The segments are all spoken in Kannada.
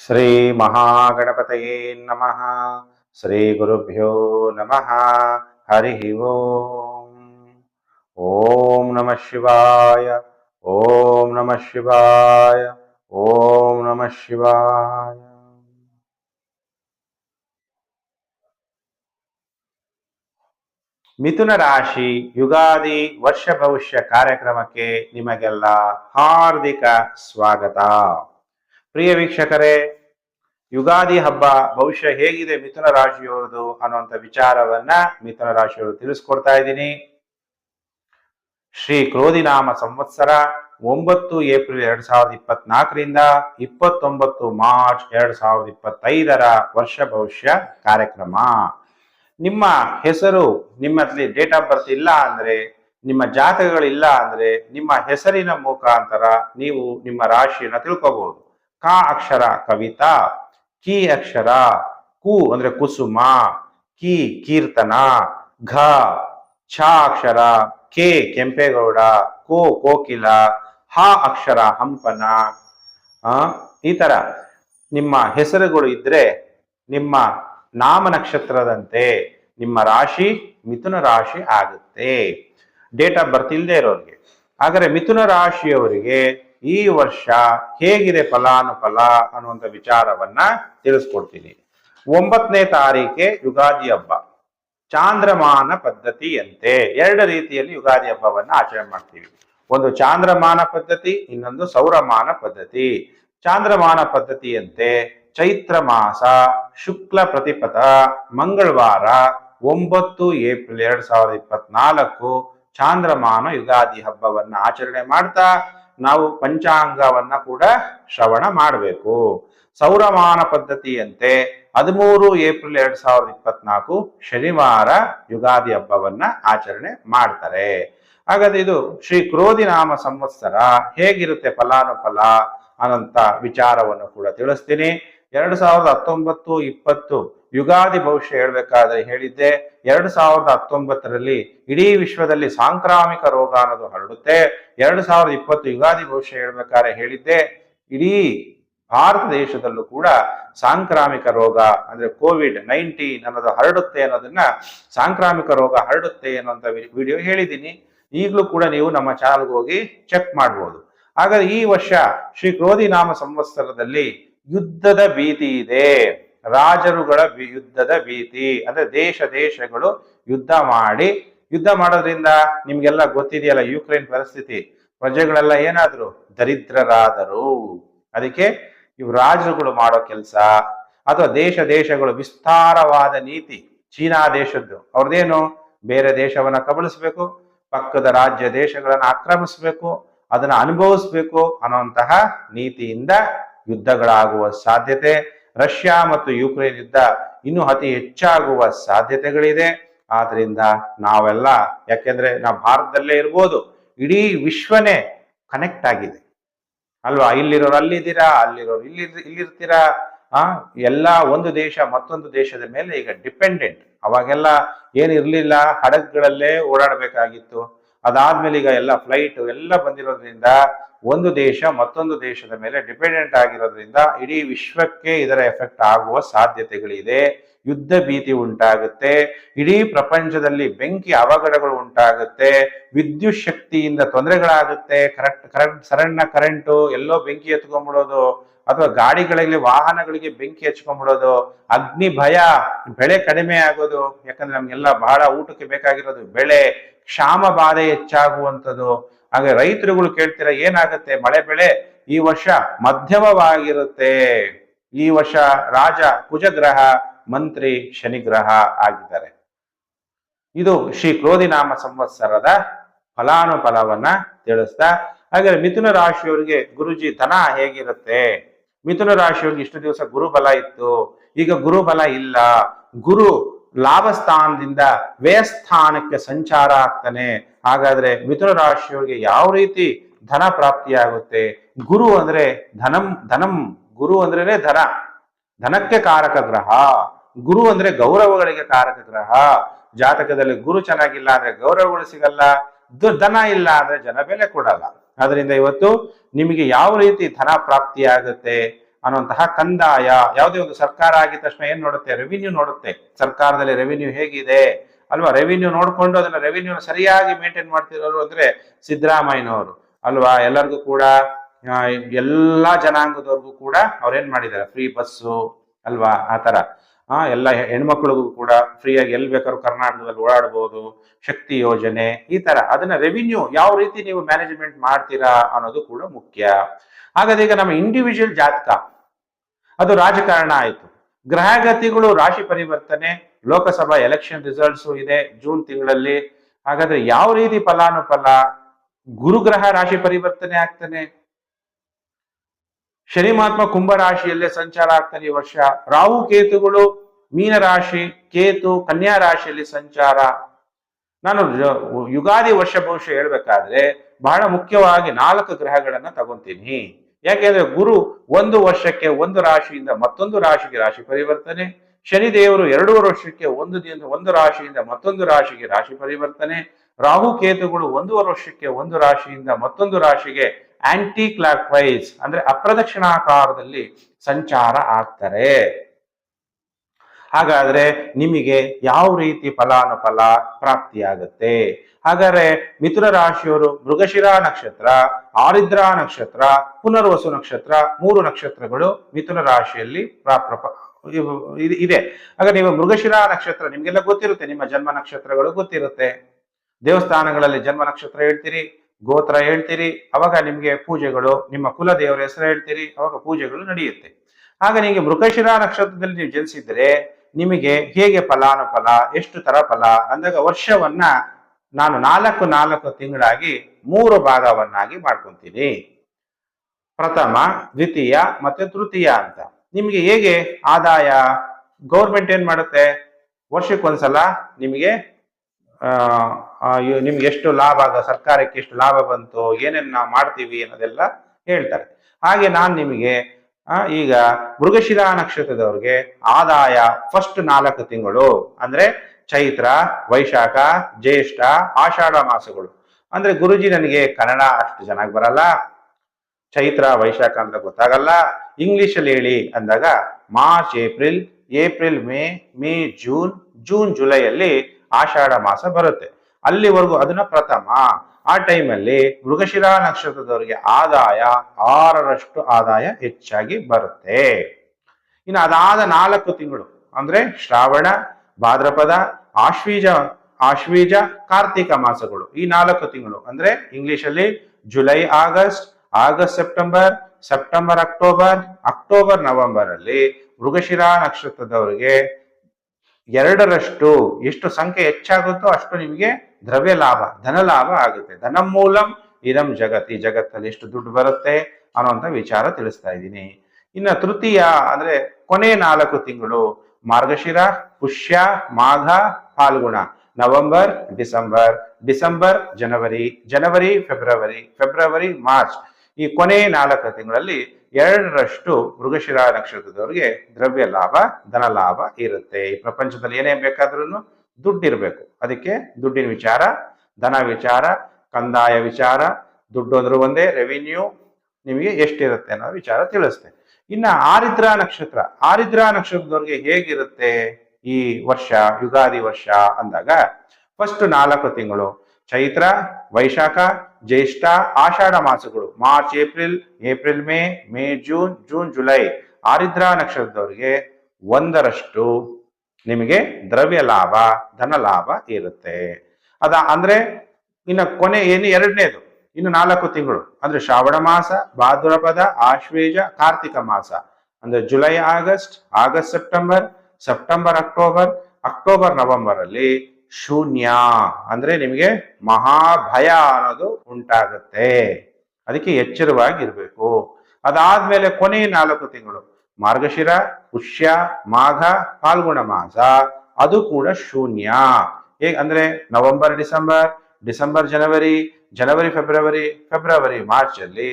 ಶ್ರೀ ಮಹಾಗಣಪತಯೇ ನಮಃ ಶ್ರೀ ಗುರುಭ್ಯೋ ನಮಃ ಹರಿ ಓಂ ಓಂ ನಮಃ ಶಿವಾಯ ಓಂ ನಮಃ ಶಿವಾಯ ಓಂ ನಮಃ ಶಿವಾಯ ಮಿಥುನ ರಾಶಿ ಯುಗಾದಿ ವರ್ಷ ಭವಿಷ್ಯ ಕಾರ್ಯಕ್ರಮಕ್ಕೆ ನಿಮಗೆಲ್ಲ ಹಾರ್ದಿಕ ಸ್ವಾಗತ. ಪ್ರಿಯ ವೀಕ್ಷಕರೇ, ಯುಗಾದಿ ಹಬ್ಬ ಭವಿಷ್ಯ ಹೇಗಿದೆ ಮಿಥುನ ರಾಶಿಯವರದು ಅನ್ನುವಂಥ ವಿಚಾರವನ್ನ ಮಿಥುನ ರಾಶಿಯವರು ತಿಳಿಸ್ಕೊಡ್ತಾ ಇದ್ದೀನಿ. ಶ್ರೀ ಕ್ರೋಧಿನಾಮ ಸಂವತ್ಸರ ಒಂಬತ್ತು ಏಪ್ರಿಲ್ ಎರಡ್ ಸಾವಿರದ ಇಪ್ಪತ್ನಾಲ್ಕರಿಂದ ಇಪ್ಪತ್ತೊಂಬತ್ತು ಮಾರ್ಚ್ ಎರಡ್ ಸಾವಿರದ ಇಪ್ಪತ್ತೈದರ ವರ್ಷ ಭವಿಷ್ಯ ಕಾರ್ಯಕ್ರಮ. ನಿಮ್ಮ ಹೆಸರು ನಿಮ್ಮಲ್ಲಿ ಡೇಟ್ ಆಫ್ ಬರ್ತ್ ಇಲ್ಲ ಅಂದ್ರೆ, ನಿಮ್ಮ ಜಾತಕಗಳಿಲ್ಲ ಅಂದ್ರೆ, ನಿಮ್ಮ ಹೆಸರಿನ ಮುಖಾಂತರ ನೀವು ನಿಮ್ಮ ರಾಶಿಯನ್ನ ತಿಳ್ಕೋಬಹುದು ಕ ಅಕ್ಷರ ಕವಿತಾ ಕಿ ಅಕ್ಷರ ಕು ಅಂದ್ರೆ ಕುಸುಮ ಕಿ ಕೀರ್ತನ ಘ ಛ ಅಕ್ಷರ ಕೆ ಕೆಂಪೇಗೌಡ ಕೋ ಕೋಕಿಲ ಹ ಅಕ್ಷರ ಹಂಪನ ಆ, ಈ ತರ ನಿಮ್ಮ ಹೆಸರುಗಳು ಇದ್ರೆ ನಿಮ್ಮ ನಾಮ ನಕ್ಷತ್ರದಂತೆ ನಿಮ್ಮ ರಾಶಿ ಮಿಥುನ ರಾಶಿ ಆಗುತ್ತೆ. ಡೇಟ್ ಆಫ್ ಬರ್ತ್ ಇಲ್ಲದೆ ಇರೋರಿಗೆ. ಆದರೆ ಮಿಥುನ ರಾಶಿಯವರಿಗೆ ಈ ವರ್ಷ ಹೇಗಿದೆ ಫಲಾನುಫಲ ಅನ್ನುವಂಥ ವಿಚಾರವನ್ನ ತಿಳಿಸ್ಕೊಡ್ತೀನಿ. ಒಂಬತ್ತನೇ ತಾರೀಕೆ ಯುಗಾದಿ ಹಬ್ಬ. ಚಾಂದ್ರಮಾನ ಪದ್ಧತಿಯಂತೆ ಎರಡು ರೀತಿಯಲ್ಲಿ ಯುಗಾದಿ ಹಬ್ಬವನ್ನ ಆಚರಣೆ ಮಾಡ್ತೀವಿ. ಒಂದು ಚಾಂದ್ರಮಾನ ಪದ್ಧತಿ, ಇನ್ನೊಂದು ಸೌರಮಾನ ಪದ್ಧತಿ. ಚಾಂದ್ರಮಾನ ಪದ್ಧತಿಯಂತೆ ಚೈತ್ರ ಮಾಸ, ಶುಕ್ಲ ಪ್ರತಿಪದ, ಮಂಗಳವಾರ, ಒಂಬತ್ತು ಏಪ್ರಿಲ್ ಎರಡ್ ಸಾವಿರದ ಇಪ್ಪತ್ನಾಲ್ಕು ಚಾಂದ್ರಮಾನ ಯುಗಾದಿ ಹಬ್ಬವನ್ನ ಆಚರಣೆ ಮಾಡ್ತಾ ನಾವು ಪಂಚಾಂಗವನ್ನ ಕೂಡ ಶ್ರವಣ ಮಾಡಬೇಕು. ಸೌರಮಾನ ಪದ್ಧತಿಯಂತೆ ಹದಿಮೂರು ಏಪ್ರಿಲ್ ಎರಡ್ ಸಾವಿರದ ಇಪ್ಪತ್ನಾಲ್ಕು ಶನಿವಾರ ಯುಗಾದಿ ಹಬ್ಬವನ್ನ ಆಚರಣೆ ಮಾಡ್ತಾರೆ. ಹಾಗಾದ್ರೆ ಇದು ಶ್ರೀ ಕ್ರೋಧಿನಾಮ ಸಂವತ್ಸರ ಹೇಗಿರುತ್ತೆ ಫಲಾನುಫಲ ಅನಂತ ವಿಚಾರವನ್ನು ಕೂಡ ತಿಳಿಸ್ತೀನಿ. ಎರಡು ಸಾವಿರದ ಹತ್ತೊಂಬತ್ತು ಇಪ್ಪತ್ತು ಯುಗಾದಿ ಭವಿಷ್ಯ ಹೇಳ್ಬೇಕಾದ್ರೆ ಹೇಳಿದ್ದೆ. ಎರಡು ಸಾವಿರದ ಹತ್ತೊಂಬತ್ತರಲ್ಲಿ ಇಡೀ ವಿಶ್ವದಲ್ಲಿ ಸಾಂಕ್ರಾಮಿಕ ರೋಗ ಅನ್ನೋದು ಹರಡುತ್ತೆ. ಎರಡು ಸಾವಿರದ ಇಪ್ಪತ್ತು ಯುಗಾದಿ ಭವಿಷ್ಯ ಹೇಳ್ಬೇಕಾದ್ರೆ ಹೇಳಿದ್ದೆ. ಇಡೀ ಭಾರತ ದೇಶದಲ್ಲೂ ಕೂಡ ಸಾಂಕ್ರಾಮಿಕ ರೋಗ ಅಂದ್ರೆ ಕೋವಿಡ್ ನೈನ್ಟೀನ್ ಅನ್ನೋದು ಹರಡುತ್ತೆ ಅನ್ನೋದನ್ನ ಸಾಂಕ್ರಾಮಿಕ ರೋಗ ಹರಡುತ್ತೆ ಅನ್ನೋಂಥ ವಿಡಿಯೋ ಹೇಳಿದ್ದೀನಿ. ಈಗಲೂ ಕೂಡ ನೀವು ನಮ್ಮ ಚಾನಲ್ಗೆ ಹೋಗಿ ಚೆಕ್ ಮಾಡ್ಬೋದು. ಹಾಗಾದ್ರೆ ಈ ವರ್ಷ ಶ್ರೀ ಕ್ರೋಧಿ ನಾಮ ಸಂವತ್ಸರದಲ್ಲಿ ಯುದ್ಧದ ಭೀತಿ ಇದೆ. ರಾಜರುಗಳ ಯುದ್ಧದ ಭೀತಿ. ಅಂದ್ರೆ ದೇಶ ದೇಶಗಳು ಯುದ್ಧ ಮಾಡಿ, ಯುದ್ಧ ಮಾಡೋದ್ರಿಂದ ನಿಮ್ಗೆಲ್ಲ ಗೊತ್ತಿದೆಯಲ್ಲ ಯುಕ್ರೇನ್ ಪರಿಸ್ಥಿತಿ. ಪ್ರಜೆಗಳೆಲ್ಲ ಏನಾದ್ರು ದರಿದ್ರರಾದರು. ಅದಕ್ಕೆ ಇವು ರಾಜರುಗಳು ಮಾಡೋ ಕೆಲಸ ಅಥವಾ ದೇಶ ದೇಶಗಳು ವಿಸ್ತಾರವಾದ ನೀತಿ. ಚೀನಾ ದೇಶದ್ದು. ಅವ್ರದ್ದೇನು? ಬೇರೆ ದೇಶವನ್ನ ಕಬಳಿಸ್ಬೇಕು, ಪಕ್ಕದ ರಾಜ್ಯ ದೇಶಗಳನ್ನ ಆಕ್ರಮಿಸ್ಬೇಕು, ಅದನ್ನ ಅನುಭವಿಸ್ಬೇಕು ಅನ್ನುವಂತಹ ನೀತಿಯಿಂದ ಯುದ್ಧಗಳಾಗುವ ಸಾಧ್ಯತೆ, ರಷ್ಯಾ ಮತ್ತು ಯುಕ್ರೇನ್ ಯುದ್ಧ ಇನ್ನೂ ಅತಿ ಹೆಚ್ಚಾಗುವ ಸಾಧ್ಯತೆಗಳಿದೆ. ಆದ್ರಿಂದ ನಾವೆಲ್ಲ, ಯಾಕೆಂದ್ರೆ ನಾವು ಭಾರತದಲ್ಲೇ ಇರ್ಬೋದು, ಇಡೀ ವಿಶ್ವನೇ ಕನೆಕ್ಟ್ ಆಗಿದೆ. ಅಲ್ವಾ? ಇಲ್ಲಿರೋರು ಅಲ್ಲಿದ್ದೀರಾ? ಅಲ್ಲಿರೋರು ಇಲ್ಲಿ ಇಲ್ಲಿರ್ತೀರಾ? ಆ? ಎಲ್ಲ ಒಂದು ದೇಶ ಮತ್ತೊಂದು ದೇಶದ ಮೇಲೆ ಈಗ ಡಿಪೆಂಡೆಂಟ್ ಅವಾಗೆಲ್ಲ ಏನು ಇರ್ಲಿಲ್ಲ ಹಡಗುಗಳಲ್ಲೇ ಓಡಾಡಬೇಕಾಗಿತ್ತು. ಅದಾದ್ಮೇಲೆ ಈಗ ಎಲ್ಲ ಫ್ಲೈಟ್ ಎಲ್ಲ ಬಂದಿರೋದ್ರಿಂದ ಒಂದು ದೇಶ ಮತ್ತೊಂದು ದೇಶದ ಮೇಲೆ ಡಿಪೆಂಡೆಂಟ್ ಆಗಿರೋದ್ರಿಂದ ಇಡೀ ವಿಶ್ವಕ್ಕೆ ಇದರ ಎಫೆಕ್ಟ್ ಆಗುವ ಸಾಧ್ಯತೆಗಳಿದೆ. ಯುದ್ಧ ಭೀತಿ ಉಂಟಾಗುತ್ತೆ. ಇಡೀ ಪ್ರಪಂಚದಲ್ಲಿ ಬೆಂಕಿ ಅವಘಡಗಳು ಉಂಟಾಗುತ್ತೆ. ವಿದ್ಯುತ್ ಶಕ್ತಿಯಿಂದ ತೊಂದರೆಗಳಾಗುತ್ತೆ. ಕರೆಕ್ಟ್, ಕರೆಂಟ್, ಸರಣ್ಣ, ಕರೆಂಟು ಎಲ್ಲೋ ಬೆಂಕಿ ಎತ್ಕೊಂಡ್ಬಿಡೋದು ಅಥವಾ ಗಾಡಿಗಳಲ್ಲಿ ವಾಹನಗಳಿಗೆ ಬೆಂಕಿ ಹಚ್ಕೊಂಡ್ಬಿಡೋದು ಅಗ್ನಿ ಭಯ ಬೆಳೆ ಕಡಿಮೆ ಆಗೋದು, ಯಾಕಂದ್ರೆ ನಮ್ಗೆಲ್ಲ ಬಹಳ ಊಟಕ್ಕೆ ಬೇಕಾಗಿರೋದು ಬೆಳೆ. ಕ್ಷಾಮ ಬಾಧೆ ಹೆಚ್ಚಾಗುವಂಥದ್ದು. ಹಾಗೆ ರೈತರುಗಳು ಕೇಳ್ತೀರಾ, ಏನಾಗುತ್ತೆ? ಮಳೆ ಬೆಳೆ ಈ ವರ್ಷ ಮಧ್ಯಮವಾಗಿರುತ್ತೆ. ಈ ವರ್ಷ ರಾಜ ಕುಜಗ್ರಹ ಮಂತ್ರಿ ಶನಿಗ್ರಹ ಆಗಿದ್ದಾರೆ. ಇದು ಶ್ರೀ ಕ್ರೋಧಿನಾಮ ಸಂವತ್ಸರದ ಫಲಾನುಫಲವನ್ನ ತಿಳಿಸ್ತಾ, ಹಾಗೆ ಮಿಥುನ ರಾಶಿಯವರಿಗೆ ಗುರುಜಿ ಧನ ಹೇಗಿರುತ್ತೆ? ಮಿಥುನ ರಾಶಿಯವರಿಗೆ ಇಷ್ಟು ದಿವಸ ಗುರುಬಲ ಇತ್ತು. ಈಗ ಗುರುಬಲ ಇಲ್ಲ. ಗುರು ಲಾಭ ಸ್ಥಾನದಿಂದ ವ್ಯಯಸ್ಥಾನಕ್ಕೆ ಸಂಚಾರ ಆಗ್ತಾನೆ. ಹಾಗಾದ್ರೆ ಮಿಥುನ ರಾಶಿಯವರಿಗೆ ಯಾವ ರೀತಿ ಧನ ಪ್ರಾಪ್ತಿಯಾಗುತ್ತೆ? ಗುರು ಅಂದ್ರೆ ಧನಂ ಧನಂ. ಗುರು ಅಂದ್ರೇನೆ ಧನ. ಧನಕ್ಕೆ ಕಾರಕ ಗ್ರಹ. ಗುರು ಅಂದ್ರೆ ಗೌರವಗಳಿಗೆ ಕಾರಕ ಗ್ರಹ. ಜಾತಕದಲ್ಲಿ ಗುರು ಚೆನ್ನಾಗಿಲ್ಲ ಅಂದ್ರೆ ಗೌರವಗಳು ಸಿಗಲ್ಲ. ಧನ ಇಲ್ಲ ಅಂದ್ರೆ ಜನ ಬೆಲೆ ಕೊಡಲ್ಲ. ಅದರಿಂದ ಇವತ್ತು ನಿಮಗೆ ಯಾವ ರೀತಿ ಧನ ಪ್ರಾಪ್ತಿ ಆಗುತ್ತೆ ಅನ್ನುವಂತಹ ಕಂದಾಯ. ಯಾವುದೇ ಒಂದು ಸರ್ಕಾರ ಆಗಿದ ತಕ್ಷಣ ಏನ್ ನೋಡುತ್ತೆ? ರೆವಿನ್ಯೂ ನೋಡುತ್ತೆ. ಸರ್ಕಾರದಲ್ಲಿ ರೆವಿನ್ಯೂ ಹೇಗಿದೆ? ಅಲ್ವಾ? ರೆವಿನ್ಯೂ ನೋಡಿಕೊಂಡು ಅದನ್ನ ರೆವಿನ್ಯೂ ಸರಿಯಾಗಿ ಮೇಂಟೈನ್ ಮಾಡ್ತಿರೋರು ಅಂದ್ರೆ ಸಿದ್ದರಾಮಯ್ಯನವರು. ಅಲ್ವಾ? ಎಲ್ಲರಿಗೂ ಕೂಡ ಎಲ್ಲಾ ಜನಾಂಗದವ್ರಿಗೂ ಕೂಡ ಅವ್ರೇನ್ ಮಾಡಿದ್ದಾರೆ? ಫ್ರೀ ಬಸ್ಸು ಅಲ್ವಾ? ಆ ತರ. ಆ, ಎಲ್ಲ ಹೆಣ್ಮಕ್ಳಿಗೂ ಕೂಡ ಫ್ರೀಯಾಗಿ ಎಲ್ಲಿ ಬೇಕಾದ್ರೂ ಕರ್ನಾಟಕದಲ್ಲಿ ಓಡಾಡ್ಬೋದು. ಶಕ್ತಿ ಯೋಜನೆ, ಈ ತರ. ಅದನ್ನ ರೆವಿನ್ಯೂ ಯಾವ ರೀತಿ ನೀವು ಮ್ಯಾನೇಜ್ಮೆಂಟ್ ಮಾಡ್ತೀರಾ ಅನ್ನೋದು ಕೂಡ ಮುಖ್ಯ. ಹಾಗಾದ್ರೆ ಈಗ ನಮ್ಮ ಇಂಡಿವಿಜುವಲ್ ಜಾತಕ. ಅದು ರಾಜಕಾರಣ ಆಯಿತು. ಗ್ರಹಗತಿಗಳು ರಾಶಿ ಪರಿವರ್ತನೆ, ಲೋಕಸಭಾ ಎಲೆಕ್ಷನ್ ರಿಸಲ್ಟ್ಸ್ ಇದೆ ಜೂನ್ ತಿಂಗಳಲ್ಲಿ. ಹಾಗಾದ್ರೆ ಯಾವ ರೀತಿ ಫಲಾನುಫಲ? ಗುರುಗ್ರಹ ರಾಶಿ ಪರಿವರ್ತನೆ ಆಗ್ತಾನೆ. ಶನಿ ಮಹಾತ್ಮ ಕುಂಭ ರಾಶಿಯಲ್ಲೇ ಸಂಚಾರ ಆಗ್ತಾನೆ ಈ ವರ್ಷ. ರಾಹು ಕೇತುಗಳು ಮೀನ ರಾಶಿ, ಕೇತು ಕನ್ಯಾ ರಾಶಿಯಲ್ಲಿ ಸಂಚಾರ. ನಾನು ಯುಗಾದಿ ವರ್ಷ ಬಹುಶಃ ಹೇಳ್ಬೇಕಾದ್ರೆ ಬಹಳ ಮುಖ್ಯವಾಗಿ ನಾಲ್ಕು ಗ್ರಹಗಳನ್ನ ತಗೊಂತೀನಿ. ಯಾಕೆಂದ್ರೆ ಗುರು ಒಂದು ವರ್ಷಕ್ಕೆ ಒಂದು ರಾಶಿಯಿಂದ ಮತ್ತೊಂದು ರಾಶಿಗೆ ರಾಶಿ ಪರಿವರ್ತನೆ ಶನಿದೇವರು ಎರಡೂವರೆ ವರ್ಷಕ್ಕೆ ಒಂದು ದಿನ, ಒಂದು ರಾಶಿಯಿಂದ ಮತ್ತೊಂದು ರಾಶಿಗೆ ರಾಶಿ ಪರಿವರ್ತನೆ, ರಾಹು ಕೇತುಗಳು ಒಂದೂವರೆ ವರ್ಷಕ್ಕೆ ಒಂದು ರಾಶಿಯಿಂದ ಮತ್ತೊಂದು ರಾಶಿಗೆ ಆಂಟಿ ಕ್ಲಾಕ್ ವೈಸ್ ಅಂದ್ರೆ ಅಪ್ರದಕ್ಷಿಣಾಕಾರದಲ್ಲಿ ಸಂಚಾರ ಆಗ್ತಾರೆ. ಹಾಗಾದ್ರೆ ನಿಮಗೆ ಯಾವ ರೀತಿ ಫಲಾನುಫಲ ಪ್ರಾಪ್ತಿಯಾಗುತ್ತೆ? ಹಾಗಾದ್ರೆ ಮಿಥುನ ರಾಶಿಯವರು ಮೃಗಶಿರಾ ನಕ್ಷತ್ರ, ಆರಿದ್ರ ನಕ್ಷತ್ರ, ಪುನರ್ವಸು ನಕ್ಷತ್ರ, ಮೂರು ನಕ್ಷತ್ರಗಳು ಮಿಥುನ ರಾಶಿಯಲ್ಲಿ ಪ್ರಾ- ಪ್ರಪ- ಇದೆ. ಆಗ ನೀವು ಮೃಗಶಿರಾ ನಕ್ಷತ್ರ, ನಿಮ್ಗೆಲ್ಲ ಗೊತ್ತಿರುತ್ತೆ, ನಿಮ್ಮ ಜನ್ಮ ನಕ್ಷತ್ರಗಳು ಗೊತ್ತಿರುತ್ತೆ. ದೇವಸ್ಥಾನಗಳಲ್ಲಿ ಜನ್ಮ ನಕ್ಷತ್ರ ಹೇಳ್ತೀರಿ, ಗೋತ್ರ ಹೇಳ್ತೀರಿ, ಅವಾಗ ನಿಮ್ಗೆ ಪೂಜೆಗಳು, ನಿಮ್ಮ ಕುಲ ದೇವರ ಹೆಸರು ಹೇಳ್ತೀರಿ, ಅವಾಗ ಪೂಜೆಗಳು ನಡೆಯುತ್ತೆ. ಆಗ ನಿಮಗೆ ಮೃಗಶಿರಾ ನಕ್ಷತ್ರದಲ್ಲಿ ನೀವು ಜನಿಸಿದ್ರೆ ನಿಮಗೆ ಹೇಗೆ ಫಲಾನುಫಲ, ಎಷ್ಟು ತರ ಫಲ? ಅಂದಾಗ ವರ್ಷವನ್ನ ನಾನು ನಾಲ್ಕು ನಾಲ್ಕು ತಿಂಗಳಾಗಿ ಮೂರು ಭಾಗವನ್ನಾಗಿ ಮಾಡ್ಕೊತೀನಿ. ಪ್ರಥಮ, ದ್ವಿತೀಯ ಮತ್ತೆ ತೃತೀಯ ಅಂತ. ನಿಮಗೆ ಹೇಗೆ ಆದಾಯ? ಗೌರ್ಮೆಂಟ್ ಏನ್ ಮಾಡುತ್ತೆ? ವರ್ಷಕ್ಕೊಂದ್ಸಲ ನಿಮಗೆ ನಿಮ್ಗೆ ಎಷ್ಟು ಲಾಭ ಆಗ, ಸರ್ಕಾರಕ್ಕೆ ಎಷ್ಟು ಲಾಭ ಬಂತು, ಏನೇನು ನಾವು ಮಾಡ್ತೀವಿ ಅನ್ನೋದೆಲ್ಲ ಹೇಳ್ತಾರೆ. ಹಾಗೆ ನಾನು ನಿಮಗೆ ಈಗ ಮೃಗಶಿರಾ ನಕ್ಷತ್ರದವ್ರಿಗೆ ಆದಾಯ ಫಸ್ಟ್ ನಾಲ್ಕು ತಿಂಗಳು, ಅಂದ್ರೆ ಚೈತ್ರ, ವೈಶಾಖ, ಜ್ಯೇಷ್ಠ, ಆಷಾಢ ಮಾಸಗಳು. ಅಂದ್ರೆ ಗುರುಜಿ ನನಗೆ ಕನ್ನಡ ಅಷ್ಟು ಚೆನ್ನಾಗಿ ಬರಲ್ಲ. ಚೈತ್ರ, ವೈಶಾಖ ಅಂತ ಗೊತ್ತಾಗಲ್ಲ. ಇಂಗ್ಲಿಷ್ ಅಲ್ಲಿ ಹೇಳಿ ಅಂದಾಗ March April April May May June June ಜುಲೈಯಲ್ಲಿ Ashadha ಮಾಸ ಬರುತ್ತೆ. ಅಲ್ಲಿವರೆಗೂ ಅದನ್ನ ಪ್ರಥಮ. ಆ ಟೈಮಲ್ಲಿ ಮೃಗಶಿರಾ ನಕ್ಷತ್ರದವರಿಗೆ ಆದಾಯ ಆರರಷ್ಟು ಆದಾಯ ಹೆಚ್ಚಾಗಿ ಬರುತ್ತೆ. ಇನ್ನು ಅದಾದ ನಾಲ್ಕು ತಿಂಗಳು ಅಂದ್ರೆ ಶ್ರಾವಣ, ಭಾದ್ರಪದ, ಆಶ್ವೀಜ ಆಶ್ವೀಜ, ಕಾರ್ತಿಕ ಮಾಸಗಳು. ಈ ನಾಲ್ಕು ತಿಂಗಳು ಅಂದ್ರೆ ಇಂಗ್ಲಿಷ್ ಅಲ್ಲಿ July, August August, September September, October October November ಅಲ್ಲಿ ಮೃಗಶಿರ ನಕ್ಷತ್ರದವರಿಗೆ ಎರಡರಷ್ಟು ಎಷ್ಟು ಸಂಖ್ಯೆ ಹೆಚ್ಚಾಗುತ್ತೋ ಅಷ್ಟು ನಿಮಗೆ ದ್ರವ್ಯ ಲಾಭ, ಧನ ಲಾಭ ಆಗುತ್ತೆ. ಧನ ಮೂಲಂ ಇದಂ ಜಗತ್. ಈ ಜಗತ್ತಲ್ಲಿ ಎಷ್ಟು ದುಡ್ಡು ಬರುತ್ತೆ ಅನ್ನುವಂಥ ವಿಚಾರ ತಿಳಿಸ್ತಾ ಇದ್ದೀನಿ. ಇನ್ನು ತೃತೀಯ ಅಂದ್ರೆ ಕೊನೆ ನಾಲ್ಕು ತಿಂಗಳು Margashira, Pushya, Magha, Phalguna. November, December December, January January, February February, March. ಈ ಕೊನೆ ನಾಲ್ಕು ತಿಂಗಳಲ್ಲಿ ಎರಡರಷ್ಟು ಮೃಗಶಿರ ನಕ್ಷತ್ರದವರಿಗೆ ದ್ರವ್ಯ ಲಾಭ, ಧನ ಲಾಭ ಇರುತ್ತೆ. ಈ ಪ್ರಪಂಚದಲ್ಲಿ ಏನೇ ಬೇಕಾದ್ರೂ ದುಡ್ಡಿರಬೇಕು ಅದಕ್ಕೆ ದುಡ್ಡಿನ ವಿಚಾರ, ಧನ ವಿಚಾರ, ಕಂದಾಯ ವಿಚಾರ, ದುಡ್ಡು ಅಂದ್ರೆ ಒಂದೇ ರೆವಿನ್ಯೂ ನಿಮಗೆ ಎಷ್ಟಿರುತ್ತೆ ಅನ್ನೋ ವಿಚಾರ ತಿಳಿಸುತ್ತೆ ಇನ್ನ ಆರಿದ್ರ ನಕ್ಷತ್ರ, ಆರಿದ್ರ ನಕ್ಷತ್ರದವ್ರಿಗೆ ಹೇಗಿರುತ್ತೆ? ಈ ವರ್ಷ, ಯುಗಾದಿ ವರ್ಷ ಅಂದಾಗ ಫಸ್ಟ್ ನಾಲ್ಕು ತಿಂಗಳು ಚೈತ್ರ, ವೈಶಾಖ ಜ್ಯೇಷ್ಠ ಆಷಾಢ ಮಾಸಗಳು, March, April April, May May, June June, July, Ardra ನಕ್ಷತ್ರದವರಿಗೆ ಒಂದರಷ್ಟು ನಿಮಗೆ ದ್ರವ್ಯ ಲಾಭ, ಧನ ಲಾಭ ಇರುತ್ತೆ. ಅದ ಅಂದ್ರೆ ಇನ್ನು ಕೊನೆ ಏನು ಎರಡನೇದು, ಇನ್ನು ನಾಲ್ಕು ತಿಂಗಳು, ಅಂದ್ರೆ ಶ್ರಾವಣ ಮಾಸ ಭಾದ್ರಪದ ಆಶ್ವೇಜ, ಕಾರ್ತಿಕ ಮಾಸ. ಅಂದ್ರೆ July, August August, September September, October October November ಅಲ್ಲಿ ಶೂನ್ಯ ಅಂದ್ರೆ ನಿಮಗೆ ಮಹಾಭಯ ಅನ್ನೋದು ಉಂಟಾಗುತ್ತೆ. ಅದಕ್ಕೆ ಎಚ್ಚರವಾಗಿರ್ಬೇಕು. ಅದಾದ್ಮೇಲೆ ಕೊನೆಯ ನಾಲ್ಕು ತಿಂಗಳು, ಮಾರ್ಗಶಿರ, ಪುಷ್ಯ, ಮಾಘ, ಫಾಲ್ಗುಣ ಮಾಸ, ಅದು ಕೂಡ ಶೂನ್ಯ. ಹೇಗ ಅಂದ್ರೆ November, December December, January January, February February March ಅಲ್ಲಿ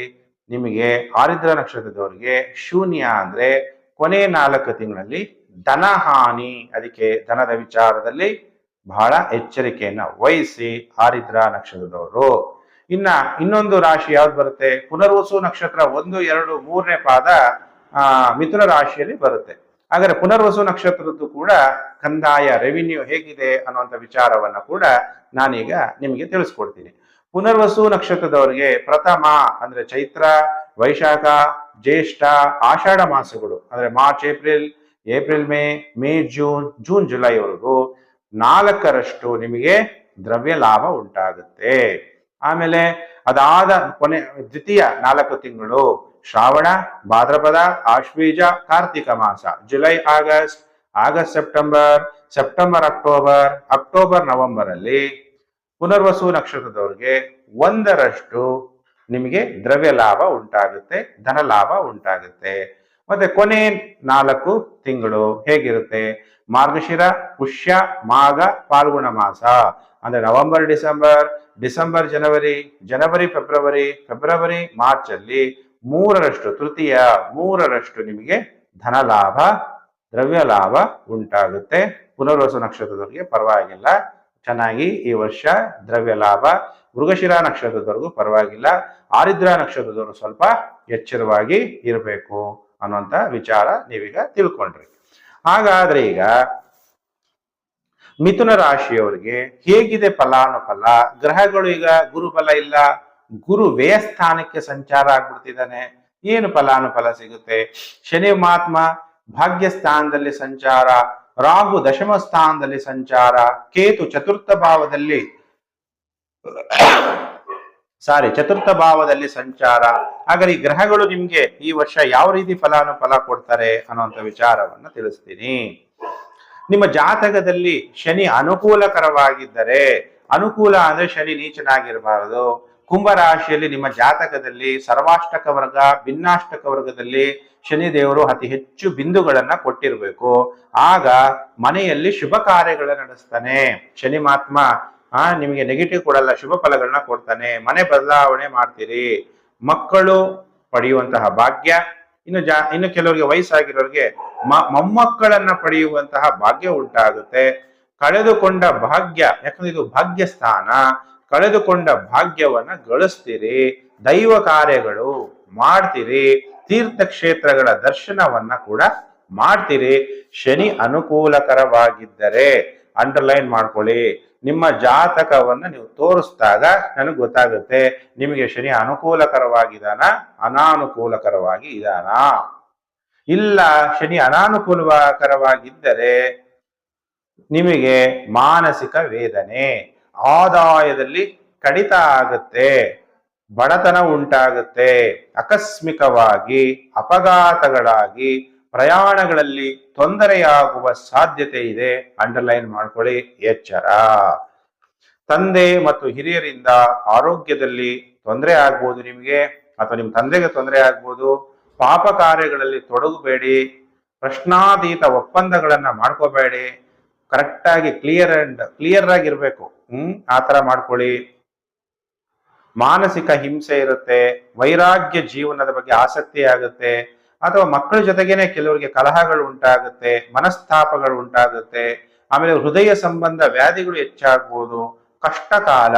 ನಿಮಗೆ ಆರಿದ್ರ ನಕ್ಷತ್ರದವರಿಗೆ ಶೂನ್ಯ ಅಂದ್ರೆ ಕೊನೆ ನಾಲ್ಕು ತಿಂಗಳಲ್ಲಿ ಧನ ಹಾನಿ ಅದಕ್ಕೆ ಧನದ ವಿಚಾರದಲ್ಲಿ ಬಹಳ ಎಚ್ಚರಿಕೆಯನ್ನ ವಹಿಸಿ ಆರಿದ್ರ ನಕ್ಷತ್ರದವರು. ಇನ್ನ ಇನ್ನೊಂದು ರಾಶಿ ಯಾವ್ದು ಬರುತ್ತೆ? ಪುನರ್ವಸು ನಕ್ಷತ್ರ ಒಂದು, ಎರಡು, ಮೂರನೇ ಪಾದ, ಆ, ಮಿಥುನ ರಾಶಿಯಲ್ಲಿ ಬರುತ್ತೆ. ಹಾಗಾದ್ರೆ ಪುನರ್ವಸು ನಕ್ಷತ್ರದ್ದು ಕೂಡ ಕಂದಾಯ ರೆವಿನ್ಯೂ ಹೇಗಿದೆ ಅನ್ನುವಂಥ ವಿಚಾರವನ್ನ ಕೂಡ ನಾನೀಗ ನಿಮಗೆ ತಿಳಿಸ್ಕೊಡ್ತೀನಿ. ಪುನರ್ವಸು ನಕ್ಷತ್ರದವರಿಗೆ ಪ್ರಥಮ ಅಂದ್ರೆ ಚೈತ್ರ, ವೈಶಾಖ, ಜ್ಯೇಷ್ಠ, ಆಷಾಢ ಮಾಸಗಳು. ಅಂದ್ರೆ March, April April May May, June June, ಜುಲೈವರೆಗೂ ನಾಲ್ಕರಷ್ಟು ನಿಮಗೆ ದ್ರವ್ಯ ಲಾಭ ಉಂಟಾಗುತ್ತೆ. ಆಮೇಲೆ ಅದಾದ ಕೊನೆ ದ್ವಿತೀಯ ನಾಲ್ಕು ತಿಂಗಳು ಶ್ರಾವಣ, ಭಾದ್ರಪದ, ಆಶ್ವೀಜ, ಕಾರ್ತಿಕ ಮಾಸ, July, August August, September September, October October November ಅಲ್ಲಿ ಪುನರ್ವಸು ನಕ್ಷತ್ರದವ್ರಿಗೆ ಒಂದರಷ್ಟು ನಿಮಗೆ ದ್ರವ್ಯ ಲಾಭ ಉಂಟಾಗುತ್ತೆ ಧನ ಲಾಭ ಉಂಟಾಗುತ್ತೆ. ಮತ್ತೆ ಕೊನೆ ನಾಲ್ಕು ತಿಂಗಳು ಹೇಗಿರುತ್ತೆ? ಮಾರ್ಗಶಿರ, ಪುಷ್ಯ, ಮಾಘ ಪಾಲ್ಗುಣ ಮಾಸ. ಅಂದ್ರೆ November, December December, January January, February February March ಅಲ್ಲಿ ಮೂರರಷ್ಟು ತೃತೀಯ, ಮೂರರಷ್ಟು ನಿಮಗೆ ಧನ ಲಾಭ ದ್ರವ್ಯ ಲಾಭ ಉಂಟಾಗುತ್ತೆ. ಪುನರ್ವಸು ನಕ್ಷತ್ರದವರಿಗೆ ಪರವಾಗಿಲ್ಲ. ಚೆನ್ನಾಗಿ ಈ ವರ್ಷ ದ್ರವ್ಯ ಲಾಭ ಮೃಗಶಿರಾ ನಕ್ಷತ್ರದವರೆಗೂ ಪರವಾಗಿಲ್ಲ. ಆರಿದ್ರ ನಕ್ಷತ್ರದವರು ಸ್ವಲ್ಪ ಎಚ್ಚರವಾಗಿ ಇರಬೇಕು. ಅನ್ನುವಂತ ವಿಚಾರ ನೀವೀಗ ತಿಳ್ಕೊಂಡ್ರಿ. ಹಾಗಾದ್ರೆ ಈಗ ಮಿಥುನ ರಾಶಿಯವರಿಗೆ ಹೇಗಿದೆ ಫಲಾನುಫಲ? ಗ್ರಹಗಳು ಈಗ ಗುರುಬಲ ಇಲ್ಲ. ಗುರು ವ್ಯಯ ಸ್ಥಾನಕ್ಕೆ ಸಂಚಾರ ಆಗ್ಬಿಡ್ತಿದ್ದಾನೆ. ಏನು ಫಲಾನುಫಲ ಸಿಗುತ್ತೆ? ಶನಿ ಮಹಾತ್ಮ ಭಾಗ್ಯ ಸ್ಥಾನದಲ್ಲಿ ಸಂಚಾರ, ರಾಹು ದಶಮ ಸ್ಥಾನದಲ್ಲಿ ಸಂಚಾರ, ಕೇತು ಚತುರ್ಥ ಭಾವದಲ್ಲಿ ಸಾರಿ, ಚತುರ್ಥ ಭಾವದಲ್ಲಿ ಸಂಚಾರ. ಹಾಗಾದ್ರೆ ಈ ಗ್ರಹಗಳು ನಿಮ್ಗೆ ಈ ವರ್ಷ ಯಾವ ರೀತಿ ಫಲಾನುಫಲ ಕೊಡ್ತಾರೆ ಅನ್ನುವಂಥ ವಿಚಾರವನ್ನ ತಿಳಿಸ್ತೀನಿ. ನಿಮ್ಮ ಜಾತಕದಲ್ಲಿ ಶನಿ ಅನುಕೂಲಕರವಾಗಿದ್ದರೆ, ಅನುಕೂಲ ಅಂದ್ರೆ ಶನಿ ನೀಚನಾಗಿರಬಾರದು. ಕುಂಭ ರಾಶಿಯಲ್ಲಿ ನಿಮ್ಮ ಜಾತಕದಲ್ಲಿ ಸರ್ವಾಷ್ಟಕ ವರ್ಗ, ಭಿನ್ನಾಷ್ಟಕ ವರ್ಗದಲ್ಲಿ ಶನಿ ದೇವರು ಅತಿ ಹೆಚ್ಚು ಬಿಂದುಗಳನ್ನ ಕೊಟ್ಟಿರಬೇಕು. ಆಗ ಮನೆಯಲ್ಲಿ ಶುಭ ಕಾರ್ಯಗಳ ನಡೆಸ್ತಾನೆ. ಶನಿ ಮಹಾತ್ಮ ಆ, ನಿಮಗೆ ನೆಗೆಟಿವ್ ಕೊಡಲ್ಲ, ಶುಭ ಫಲಗಳನ್ನ ಕೊಡ್ತಾನೆ. ಮನೆ ಬದಲಾವಣೆ ಮಾಡ್ತೀರಿ. ಮಕ್ಕಳು ಪಡೆಯುವಂತಹ ಭಾಗ್ಯ, ಇನ್ನು ಜಾ, ಇನ್ನು ಕೆಲವರಿಗೆ ವಯಸ್ಸಾಗಿರೋರಿಗೆ ಮೊಮ್ಮಕ್ಕಳನ್ನ ಪಡೆಯುವಂತಹ ಭಾಗ್ಯ ಉಂಟಾಗುತ್ತೆ. ಕಳೆದುಕೊಂಡ ಭಾಗ್ಯ, ಯಾಕಂದ್ರೆ ಇದು ಭಾಗ್ಯ ಸ್ಥಾನ ಕಳೆದುಕೊಂಡ ಭಾಗ್ಯವನ್ನ ಗಳಿಸ್ತೀರಿ. ದೈವ ಕಾರ್ಯಗಳು ಮಾಡ್ತೀರಿ. ತೀರ್ಥಕ್ಷೇತ್ರಗಳ ದರ್ಶನವನ್ನ ಕೂಡ ಮಾಡ್ತೀರಿ. ಶನಿ ಅನುಕೂಲಕರವಾಗಿದ್ದರೆ ಅಂಡರ್ಲೈನ್ ಮಾಡ್ಕೊಳ್ಳಿ. ನಿಮ್ಮ ಜಾತಕವನ್ನ ನೀವು ತೋರಿಸಿದಾಗ ನನಗೆ ಗೊತ್ತಾಗುತ್ತೆ. ನಿಮಗೆ ಶನಿ ಅನುಕೂಲಕರವಾಗಿದಾನ? ಅನಾನುಕೂಲಕರವಾಗಿ ಇದಾನ? ಇಲ್ಲ, ಶನಿ ಅನಾನುಕೂಲಕರವಾಗಿದ್ದರೆ ನಿಮಗೆ ಮಾನಸಿಕ ವೇದನೆ. ಆದಾಯದಲ್ಲಿ ಕಡಿತ ಆಗುತ್ತೆ. ಬಡತನ ಉಂಟಾಗುತ್ತೆ. ಆಕಸ್ಮಿಕವಾಗಿ ಅಪಘಾತಗಳಾಗಿ ಪ್ರಯಾಣಗಳಲ್ಲಿ ತೊಂದರೆಯಾಗುವ ಸಾಧ್ಯತೆ ಇದೆ. ಅಂಡರ್ಲೈನ್ ಮಾಡ್ಕೊಳ್ಳಿ. ಎಚ್ಚರ. ತಂದೆ ಮತ್ತು ಹಿರಿಯರಿಂದ ಆರೋಗ್ಯದಲ್ಲಿ ತೊಂದರೆ ಆಗ್ಬೋದು ನಿಮಗೆ ಅಥವಾ ನಿಮ್ಮ ತಂದೆಗೆ ತೊಂದರೆ ಆಗ್ಬೋದು. ಪಾಪ ಕಾರ್ಯಗಳಲ್ಲಿ ತೊಡಗಬೇಡಿ. ಪ್ರಶ್ನಾತೀತ ಒಪ್ಪಂದಗಳನ್ನ ಮಾಡ್ಕೋಬೇಡಿ. ಕರೆಕ್ಟಾಗಿ ಕ್ಲಿಯರ್ ಅಂಡ್ ಕ್ಲಿಯರ್ ಆಗಿರ್ಬೇಕು. ಹ್ಮ್, ಆ ತರ ಮಾಡ್ಕೊಳ್ಳಿ. ಮಾನಸಿಕ ಹಿಂಸೆ ಇರುತ್ತೆ. ವೈರಾಗ್ಯ ಜೀವನದ ಬಗ್ಗೆ ಆಸಕ್ತಿ ಆಗುತ್ತೆ. ಅಥವಾ ಮಕ್ಕಳ ಜೊತೆಗೇನೆ ಕೆಲವರಿಗೆ ಕಲಹಗಳು ಉಂಟಾಗುತ್ತೆ, ಮನಸ್ತಾಪಗಳು ಉಂಟಾಗುತ್ತೆ, ಆಮೇಲೆ ಹೃದಯ ಸಂಬಂಧ ವ್ಯಾಧಿಗಳು ಹೆಚ್ಚಾಗ್ಬೋದು, ಕಷ್ಟಕಾಲ,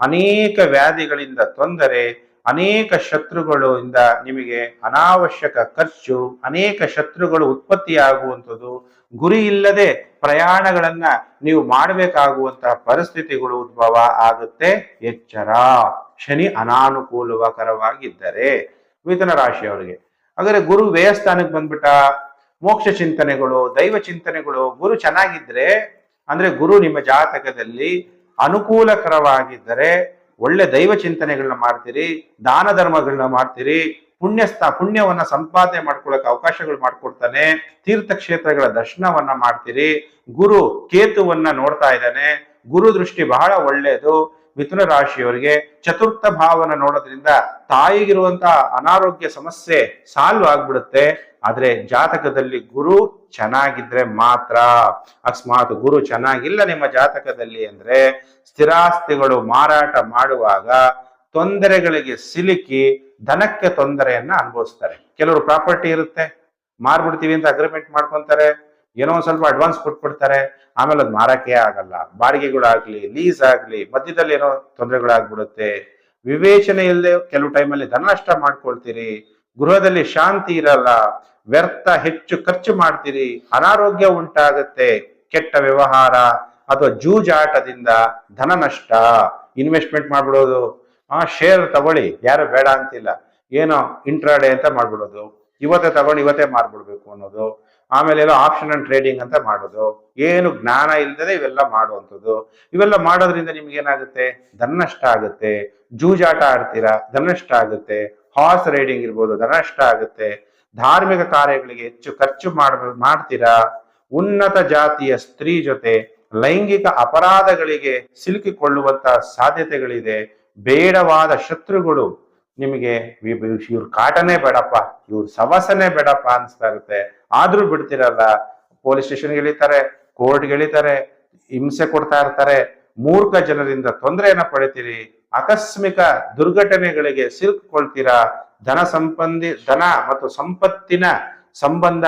ಅನೇಕ ವ್ಯಾಧಿಗಳಿಂದ ತೊಂದರೆ, ಅನೇಕ ಶತ್ರುಗಳಿಂದ ನಿಮಗೆ ಅನಾವಶ್ಯಕ ಖರ್ಚು, ಅನೇಕ ಶತ್ರುಗಳು ಉತ್ಪತ್ತಿಯಾಗುವಂಥದ್ದು, ಗುರಿ ಇಲ್ಲದೆ ಪ್ರಯಾಣಗಳನ್ನ ನೀವು ಮಾಡಬೇಕಾಗುವಂತಹ ಪರಿಸ್ಥಿತಿಗಳು ಉದ್ಭವ ಆಗುತ್ತೆ. ಎಚ್ಚರ. ಶನಿ ಅನಾನುಕೂಲಕರವಾಗಿದ್ದರೆ ಮಿಥುನ ರಾಶಿಯವರಿಗೆ. ಹಾಗಾದ್ರೆ ಗುರು ವ್ಯಯಸ್ಥಾನಕ್ಕೆ ಬಂದ್ಬಿಟ್ಟ ಮೋಕ್ಷ ಚಿಂತನೆಗಳು, ದೈವ ಚಿಂತನೆಗಳು, ಗುರು ಚೆನ್ನಾಗಿದ್ರೆ, ಅಂದ್ರೆ ಗುರು ನಿಮ್ಮ ಜಾತಕದಲ್ಲಿ ಅನುಕೂಲಕರವಾಗಿದ್ದರೆ ಒಳ್ಳೆ ದೈವ ಚಿಂತನೆಗಳನ್ನ ಮಾಡ್ತೀರಿ, ದಾನ ಧರ್ಮಗಳನ್ನ ಮಾಡ್ತೀರಿ ಪುಣ್ಯಸ್ಥ ಪುಣ್ಯವನ್ನ ಸಂಪಾದನೆ ಮಾಡ್ಕೊಳಕ್ ಅವಕಾಶಗಳು ಮಾಡ್ಕೊಡ್ತಾನೆ ತೀರ್ಥಕ್ಷೇತ್ರಗಳ ದರ್ಶನವನ್ನ ಮಾಡ್ತೀರಿ, ಗುರು ಕೇತುವನ್ನ ನೋಡ್ತಾ ಇದ್ದಾನೆ, ಗುರು ದೃಷ್ಟಿ ಬಹಳ ಒಳ್ಳೆಯದು ಮಿಥುನ ರಾಶಿಯವರಿಗೆ ಚತುರ್ಥ ಭಾವನ ನೋಡೋದ್ರಿಂದ ತಾಯಿಗಿರುವಂತಹ ಅನಾರೋಗ್ಯ ಸಮಸ್ಯೆ ಸಾಲ್ವ್ ಆಗ್ಬಿಡುತ್ತೆ. ಆದ್ರೆ ಜಾತಕದಲ್ಲಿ ಗುರು ಚೆನ್ನಾಗಿದ್ರೆ ಮಾತ್ರ. ಅಕಸ್ಮಾತ್ ಗುರು ಚೆನ್ನಾಗಿಲ್ಲ ನಿಮ್ಮ ಜಾತಕದಲ್ಲಿ ಅಂದ್ರೆ ಸ್ಥಿರಾಸ್ತಿಗಳು ಮಾರಾಟ ಮಾಡುವಾಗ ತೊಂದರೆಗಳಿಗೆ ಸಿಲುಕಿ ದನಕ್ಕೆ ತೊಂದರೆಯನ್ನ ಅನುಭವಿಸ್ತಾರೆ. ಕೆಲವರು ಪ್ರಾಪರ್ಟಿ ಇರುತ್ತೆ, ಮಾರ್ಬಿಡ್ತೀವಿ ಅಂತ ಅಗ್ರಿಮೆಂಟ್ ಮಾಡ್ಕೊಂತಾರೆ. ಏನೋ ಸ್ವಲ್ಪ ಅಡ್ವಾನ್ಸ್ ಕೊಟ್ಬಿಡ್ತಾರೆ ಆಮೇಲೆ ಅದು ಮಾರಕ್ಕೆ ಆಗಲ್ಲ. ಬಾಡಿಗೆಗಳಾಗ್ಲಿ ಲೀಸ್ ಆಗ್ಲಿ, ಮಧ್ಯದಲ್ಲಿ ಏನೋ ತೊಂದರೆಗಳಾಗ್ಬಿಡುತ್ತೆ. ವಿವೇಚನೆ ಇಲ್ಲದೆ ಕೆಲವು ಟೈಮಲ್ಲಿ ಧನ ನಷ್ಟ ಮಾಡ್ಕೊಳ್ತೀರಿ, ಗೃಹದಲ್ಲಿ ಶಾಂತಿ ಇರಲ್ಲ, ವ್ಯರ್ಥ ಹೆಚ್ಚು ಖರ್ಚು ಮಾಡ್ತೀರಿ, ಅನಾರೋಗ್ಯ ಉಂಟಾಗುತ್ತೆ, ಕೆಟ್ಟ ವ್ಯವಹಾರ, ಅಥವಾ ಜೂಜಾಟದಿಂದ ಧನ ನಷ್ಟ ಇನ್ವೆಸ್ಟ್ಮೆಂಟ್ ಮಾಡ್ಬಿಡೋದು. ಆ ಶೇರ್ ತಗೊಳ್ಳಿ, ಯಾರು ಬೇಡ ಅಂತಿಲ್ಲ. ಏನೋ ಇಂಟ್ರಾಡೆ ಅಂತ ಮಾಡ್ಬಿಡೋದು. ಇವತ್ತೇ ತಗೊಂಡು ಇವತ್ತೇ ಮಾರ್ಬಿಡ್ಬೇಕು ಅನ್ನೋದು. ಆಮೇಲೆ ಏನೋ ಆಪ್ಷನ್ ಅಂಡ್ ಟ್ರೇಡಿಂಗ್ ಅಂತ ಮಾಡೋದು. ಏನು ಜ್ಞಾನ ಇಲ್ಲದೆ ಇವೆಲ್ಲ ಮಾಡುವಂಥದ್ದು. ಇವೆಲ್ಲ ಮಾಡೋದ್ರಿಂದ ನಿಮ್ಗೆ ಏನಾಗುತ್ತೆ? ಧನ ನಷ್ಟ ಆಗುತ್ತೆ. ಜೂಜಾಟ ಆಡ್ತೀರಾ? ಧನಷ್ಟ ಆಗುತ್ತೆ. ಹಾರ್ಸ್ ರೈಡಿಂಗ್ ಇರ್ಬೋದು ಧನಷ್ಟ ನಷ್ಟ ಆಗುತ್ತೆ. ಧಾರ್ಮಿಕ ಕಾರ್ಯಗಳಿಗೆ ಹೆಚ್ಚು ಖರ್ಚು ಮಾಡ ಮಾಡ್ತೀರಾ? ಉನ್ನತ ಜಾತಿಯ ಸ್ತ್ರೀ ಜೊತೆ ಲೈಂಗಿಕ ಅಪರಾಧಗಳಿಗೆ ಸಿಲುಕಿಕೊಳ್ಳುವಂತ ಸಾಧ್ಯತೆಗಳಿದೆ. ಬೇಡವಾದ ಶತ್ರುಗಳು ನಿಮಗೆ, ಇವ್ರ ಕಾಟನೇ ಬೇಡಪ್ಪ, ಇವ್ರ ಸವಸನೆ ಬೇಡಪ್ಪ ಅನ್ಸ್ತಾ ಇರುತ್ತೆ. ಆದ್ರೂ ಬಿಡ್ತಿರಲ್ಲ. ಪೊಲೀಸ್ ಸ್ಟೇಷನ್ಗೆ ಇಳಿತಾರೆ ಕೋರ್ಟ್ಗೆ ಇಳಿತಾರೆ ಹಿಂಸೆ ಕೊಡ್ತಾ ಇರ್ತಾರೆ. ಮೂರ್ಖ ಜನರಿಂದ ತೊಂದರೆಯನ್ನ ಪಡಿತೀರಿ. ಆಕಸ್ಮಿಕ ದುರ್ಘಟನೆಗಳಿಗೆ ಸಿಲುಕೊಳ್ತೀರಾ ಧನ ಸಂಬಂಧಿ, ಧನ ಮತ್ತು ಸಂಪತ್ತಿನ ಸಂಬಂಧ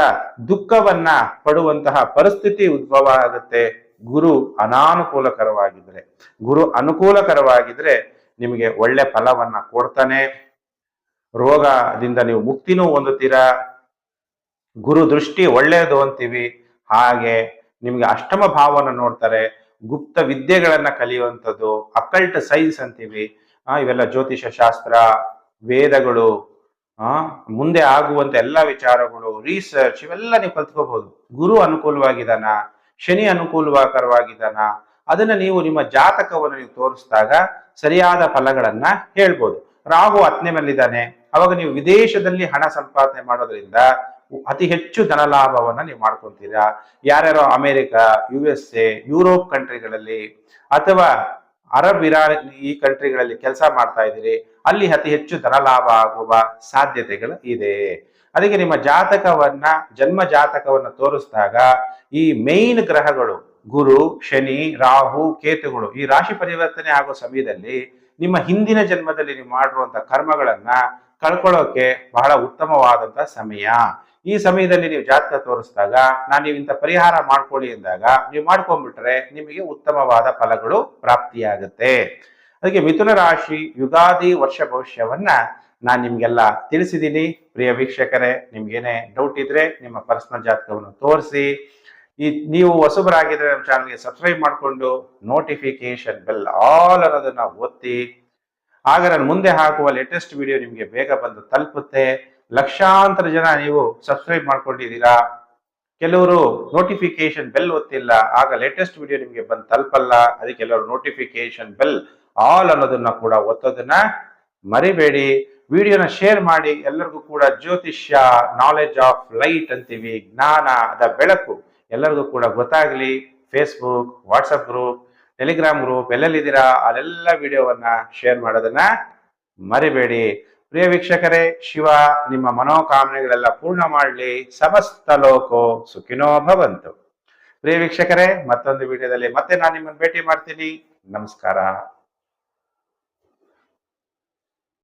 ದುಃಖವನ್ನ ಪಡುವಂತಹ ಪರಿಸ್ಥಿತಿ ಉದ್ಭವ ಆಗುತ್ತೆ. ಗುರು ಅನಾನುಕೂಲಕರವಾಗಿದ್ರೆ. ಗುರು ಅನುಕೂಲಕರವಾಗಿದ್ರೆ ನಿಮಗೆ ಒಳ್ಳೆ ಫಲವನ್ನ ಕೊಡ್ತಾನೆ. ರೋಗದಿಂದ ನೀವು ಮುಕ್ತಿನೂ ಹೊಂದುತ್ತೀರಾ. ಗುರು ದೃಷ್ಟಿ ಒಳ್ಳೆಯದು ಅಂತೀವಿ. ಹಾಗೆ ನಿಮ್ಗೆ ಅಷ್ಟಮ ಭಾವನ ನೋಡ್ತಾರೆ. ಗುಪ್ತ ವಿದ್ಯೆಗಳನ್ನ ಕಲಿಯುವಂಥದ್ದು ಅಕಲ್ಟ್ ಸೈನ್ಸ್ ಅಂತೀವಿ. ಆ, ಇವೆಲ್ಲ ಜ್ಯೋತಿಷ ಶಾಸ್ತ್ರ, ವೇದಗಳು ಮುಂದೆ ಆಗುವಂತ ಎಲ್ಲ ವಿಚಾರಗಳು ರಿಸರ್ಚ್ ಇವೆಲ್ಲ ನೀವು ಕಲ್ತ್ಕೋಬಹುದು ಗುರು ಅನುಕೂಲವಾಗಿದ್ದಾನ, ಶನಿ ಅನುಕೂಲಕರವಾಗಿದ್ದಾನ, ಅದನ್ನ ನೀವು ನಿಮ್ಮ ಜಾತಕವನ್ನು ನೀವು ತೋರಿಸಿದಾಗ ಸರಿಯಾದ ಫಲಗಳನ್ನ ಹೇಳ್ಬೋದು. ರಾಹು ಹತ್ತನೇ ಮೇಲಿದ್ದಾನೆ. ಅವಾಗ ನೀವು ವಿದೇಶದಲ್ಲಿ ಹಣ ಸಂಪಾದನೆ ಮಾಡೋದ್ರಿಂದ ಅತಿ ಹೆಚ್ಚು ಧನ ಲಾಭವನ್ನ ನೀವು ಮಾಡ್ಕೊತೀರಾ? ಯಾರ್ಯಾರೋ America, U S A, Europe ಕಂಟ್ರಿಗಳಲ್ಲಿ ಅಥವಾ ಅರಬ್ ಇರಾನ್ ಈ ಕಂಟ್ರಿಗಳಲ್ಲಿ ಕೆಲಸ ಮಾಡ್ತಾ ಇದ್ದೀರಿ, ಅಲ್ಲಿ ಅತಿ ಹೆಚ್ಚು ಧನ ಲಾಭ ಆಗುವ ಸಾಧ್ಯತೆಗಳು ಇದೆ. ಅದಕ್ಕೆ ನಿಮ್ಮ ಜಾತಕವನ್ನ, ಜನ್ಮ ಜಾತಕವನ್ನ ತೋರಿಸಿದಾಗ ಈ ಮೇನ್ ಗ್ರಹಗಳು ಗುರು, ಶನಿ, ರಾಹು, ಕೇತುಗಳು ಈ ರಾಶಿ ಪರಿವರ್ತನೆ ಆಗೋ ಸಮಯದಲ್ಲಿ ನಿಮ್ಮ ಹಿಂದಿನ ಜನ್ಮದಲ್ಲಿ ನೀವು ಮಾಡಿರುವಂತ ಕರ್ಮಗಳನ್ನ ಕಳ್ಕೊಳ್ಳೋಕೆ ಬಹಳ ಉತ್ತಮವಾದಂತ ಸಮಯ. ಈ ಸಮಯದಲ್ಲಿ ನೀವು ಜಾತಕ ತೋರಿಸಿದಾಗ, ನಾನು ನೀವು ಇಂಥ ಪರಿಹಾರ ಮಾಡ್ಕೊಳ್ಳಿ ಎಂದಾಗ, ನೀವು ಮಾಡ್ಕೊಂಡ್ಬಿಟ್ರೆ ನಿಮಗೆ ಉತ್ತಮವಾದ ಫಲಗಳು ಪ್ರಾಪ್ತಿಯಾಗುತ್ತೆ. ಅದಕ್ಕೆ ಮಿಥುನ ರಾಶಿ ಯುಗಾದಿ ವರ್ಷ ಭವಿಷ್ಯವನ್ನ ನಾನು ನಿಮ್ಗೆಲ್ಲ ತಿಳಿಸಿದ್ದೀನಿ. ಪ್ರಿಯ ವೀಕ್ಷಕರೇ, ನಿಮ್ಗೇನೇ ಡೌಟ್ ಇದ್ರೆ ನಿಮ್ಮ ಪರ್ಸನಲ್ ಜಾತಕವನ್ನು ತೋರಿಸಿ. ಈ ನೀವು ಹೊಸಬರಾಗಿದ್ರೆ ನಮ್ಮ ಚಾನಲ್ಗೆ ಸಬ್ಸ್ಕ್ರೈಬ್ ಮಾಡಿಕೊಂಡು ನೋಟಿಫಿಕೇಶನ್ ಬೆಲ್ ಆಲ್ ಅನ್ನೋದನ್ನ ಒತ್ತಿ. ಆಗ ನಾನು ಮುಂದೆ ಹಾಕುವ ಲೇಟೆಸ್ಟ್ ವಿಡಿಯೋ ನಿಮಗೆ ಬೇಗ ಬಂದು ತಲುಪುತ್ತೆ. ಲಕ್ಷಾಂತರ ಜನ ನೀವು ಸಬ್ಸ್ಕ್ರೈಬ್ ಮಾಡ್ಕೊಂಡಿದ್ದೀರಾ? ಕೆಲವರು ನೋಟಿಫಿಕೇಶನ್ ಬೆಲ್ ಒತ್ತಿಲ್ಲ. ಆಗ ಲೇಟೆಸ್ಟ್ ವಿಡಿಯೋ ನಿಮಗೆ ಬಂದು ತಲುಪಲ್ಲ. ಅದಕ್ಕೆ ಕೆಲವರು ನೋಟಿಫಿಕೇಶನ್ ಬೆಲ್ ಆಲ್ ಅನ್ನೋದನ್ನ ಕೂಡ ಒತ್ತೋದನ್ನ ಮರಿಬೇಡಿ. ವಿಡಿಯೋನ ಶೇರ್ ಮಾಡಿ. ಎಲ್ಲರಿಗೂ ಕೂಡ ಜ್ಯೋತಿಷ್ಯ ನಾಲೆಜ್ ಆಫ್ ಲೈಟ್ ಅಂತೀವಿ. ಜ್ಞಾನ, ಅದ ಬೆಳಕು ಎಲ್ಲರಿಗೂ ಕೂಡ ಗೊತ್ತಾಗ್ಲಿ. Facebook WhatsApp group Telegram group ಎಲ್ಲೆಲ್ಲಿದ್ದೀರಾ? ಅಲ್ಲೆಲ್ಲ ವಿಡಿಯೋವನ್ನ ಶೇರ್ ಮಾಡೋದನ್ನ ಮರಿಬೇಡಿ. ಪ್ರಿಯ ವೀಕ್ಷಕರೇ, ಶಿವ, ನಿಮ್ಮ ಮನೋಕಾಮನೆಗಳೆಲ್ಲ ಪೂರ್ಣ ಮಾಡಲಿ. ಸಮಸ್ತ ಲೋಕೋ ಸುಖಿನೋ ಭವಂತು. ಪ್ರಿಯ ವೀಕ್ಷಕರೇ, ಮತ್ತೊಂದು ವಿಡಿಯೋದಲ್ಲಿ ಮತ್ತೆ ನಾನು ನಿಮ್ಮನ್ನು ಭೇಟಿ ಮಾಡ್ತೀನಿ. ನಮಸ್ಕಾರ.